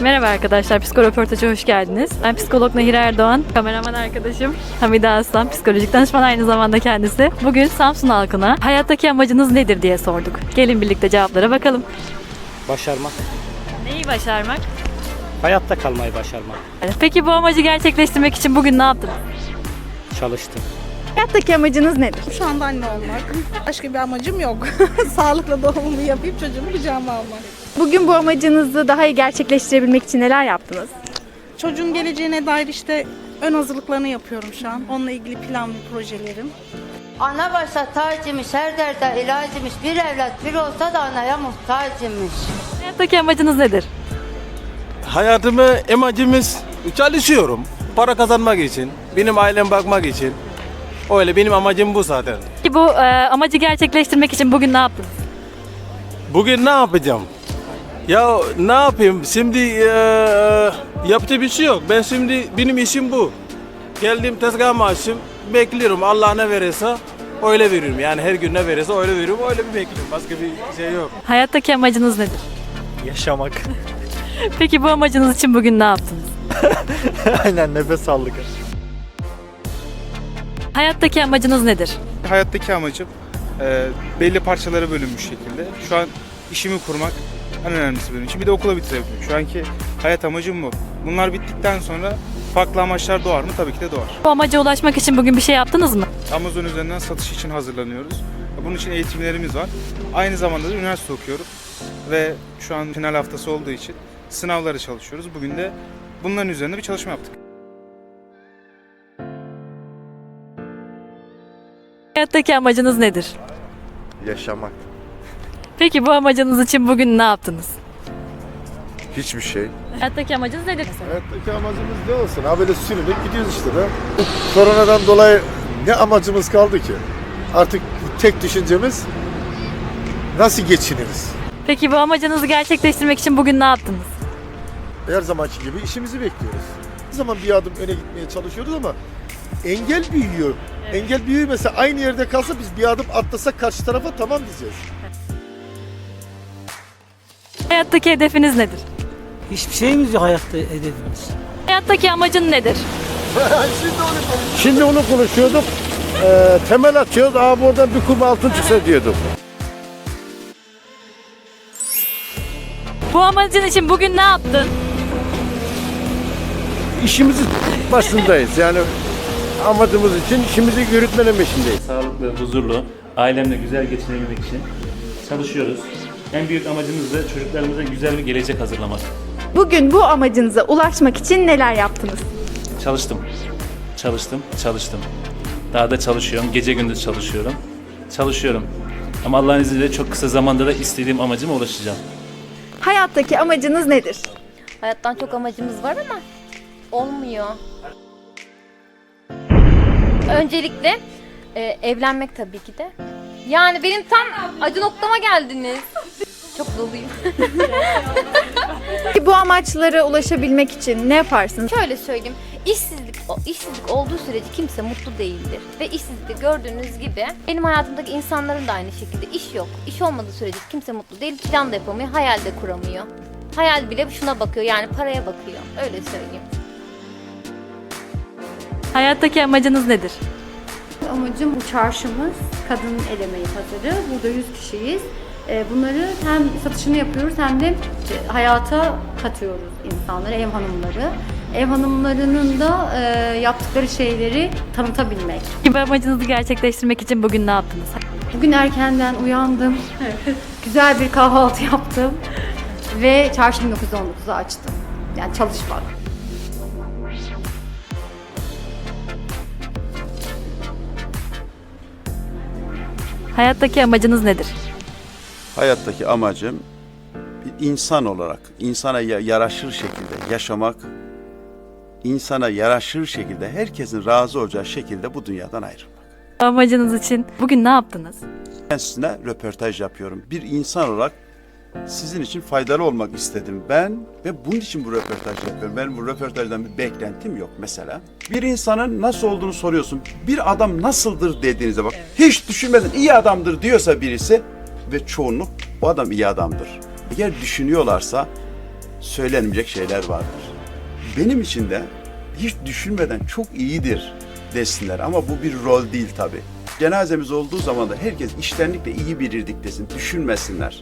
Merhaba arkadaşlar, psikoröportaja hoş geldiniz. Ben psikolog Nehir Erdoğan, kameraman arkadaşım Hamide Aslan, psikolojik danışman aynı zamanda kendisi. Bugün Samsun halkına hayattaki amacınız nedir diye sorduk. Gelin birlikte cevaplara bakalım. Başarmak. Neyi başarmak? Hayatta kalmayı başarmak. Peki bu amacı gerçekleştirmek için bugün ne yaptınız? Çalıştım. Hayattaki amacınız nedir? Şu anda anne olmak. Başka bir amacım yok. Sağlıklı doğumumu yapayım çocuğumu kucağıma almak. Bugün bu amacınızı daha iyi gerçekleştirebilmek için neler yaptınız? Çocuğun geleceğine dair işte ön hazırlıklarını yapıyorum şu an. Onunla ilgili plan ve projelerim. Ana başta tacıymış, her derde ilacıymış. Bir evlat bir olsa da anaya muhtacıymış. Hayattaki amacınız nedir? Hayatımı amacımız çalışıyorum. Para kazanmak için, benim ailem bakmak için. Öyle benim amacım bu zaten. Peki bu e, amacı gerçekleştirmek için bugün ne yaptınız? Bugün ne yapacağım? Ya ne yapayım? Şimdi eee yapacak bir şey yok. Ben şimdi benim işim bu. Geldim tezgahımı açtım. Bekliyorum. Allah ne verirse öyle veriyorum. Yani her gün ne verirse öyle veriyorum. Öyle bir bekliyorum. Başka bir şey yok. Hayattaki amacınız nedir? Yaşamak. Peki bu amacınız için bugün ne yaptınız? Aynen nefes aldık. Hayattaki amacınız nedir? Hayattaki amacım e, belli parçalara bölünmüş şekilde. Şu an işimi kurmak en önemlisi benim için. Bir de okula bitirebilmek. Şu anki hayat amacım bu. Bunlar bittikten sonra farklı amaçlar doğar mı? Tabii ki de doğar. Bu amaca ulaşmak için bugün bir şey yaptınız mı? Amazon üzerinden satış için hazırlanıyoruz. Bunun için eğitimlerimiz var. Aynı zamanda da üniversite okuyorum. Ve şu an final haftası olduğu için sınavlara çalışıyoruz. Bugün de bunların üzerine bir çalışma yaptık. Hayattaki amacınız nedir? Yaşamak. Peki bu amacınız için bugün ne yaptınız? Hiçbir şey. Hayattaki amacınız nedir? mesela? Hayattaki amacımız ne olsun? Ha böyle sürünüp gidiyoruz işte de. Koronadan dolayı ne amacımız kaldı ki? Artık tek düşüncemiz nasıl geçiniriz? Peki bu amacınızı gerçekleştirmek için bugün ne yaptınız? Her zamanki gibi işimizi bekliyoruz. Bir zaman bir adım öne gitmeye çalışıyoruz ama engel büyüyor. Engel büyüyor mesela aynı yerde kalsa biz bir adım atlasak karşı tarafa tamam diyeceğiz. Hayattaki hedefiniz nedir? Hiçbir şeyimiz yok hayatta hedefimiz. Hayattaki amacın nedir? Şimdi onu konuşuyorduk. Ee, temel atıyoruz. Abi oradan bir kum altın çıksa diyorduk. Bu amacın için bugün ne yaptın? İşimizin başındayız. Yani amacımız için işimizi yürütmenin peşindeyiz. sağlıklı, huzurlu, ailemle güzel geçinebilmek için çalışıyoruz. En büyük amacımız da çocuklarımıza güzel bir gelecek hazırlamak. Bugün bu amacınıza ulaşmak için neler yaptınız? Çalıştım, çalıştım, çalıştım. Daha da çalışıyorum, gece gündüz çalışıyorum. Çalışıyorum. Ama Allah'ın izniyle çok kısa zamanda da istediğim amacıma ulaşacağım. Hayattaki amacınız nedir? Hayattan çok amacımız var ama olmuyor. Öncelikle e, evlenmek tabii ki de. Yani benim tam acı noktama geldiniz. Çok doluyum. Bu amaçlara ulaşabilmek için ne yaparsınız? Şöyle söyleyeyim. işsizlik o- işsizlik olduğu sürece kimse mutlu değildir. Ve işsizlikte gördüğünüz gibi benim hayatımdaki insanların da aynı şekilde iş yok. İş olmadığı sürece kimse mutlu değil. Plan da yapamıyor, hayal de kuramıyor. Hayal bile şuna bakıyor yani paraya bakıyor. Öyle söyleyeyim. Hayattaki amacınız nedir? Amacım bu çarşımız kadın el emeği pazarı. Burada 100 kişiyiz. Ee, Bunları hem satışını yapıyoruz hem de hayata katıyoruz insanları, ev hanımları. Ev hanımlarının da e, yaptıkları şeyleri tanıtabilmek. Bu amacınızı gerçekleştirmek için bugün ne yaptınız? Bugün erkenden uyandım. Güzel bir kahvaltı yaptım. Ve çarşı 1919'u açtım. Yani çalışmak. Hayattaki amacınız nedir? Hayattaki amacım bir insan olarak insana ya- yaraşır şekilde yaşamak, insana yaraşır şekilde herkesin razı olacağı şekilde bu dünyadan ayrılmak. Amacınız için bugün ne yaptınız? Ben sizinle röportaj yapıyorum. Bir insan olarak sizin için faydalı olmak istedim ben ve bunun için bu röportajı yapıyorum. Benim bu röportajdan bir beklentim yok mesela. Bir insanın nasıl olduğunu soruyorsun. Bir adam nasıldır dediğinizde bak. Hiç düşünmeden iyi adamdır diyorsa birisi ve çoğunluk o adam iyi adamdır. Eğer düşünüyorlarsa söylenmeyecek şeyler vardır. Benim için de hiç düşünmeden çok iyidir desinler ama bu bir rol değil tabi. Cenazemiz olduğu zaman da herkes iştenlikle iyi bilirdik desin, düşünmesinler.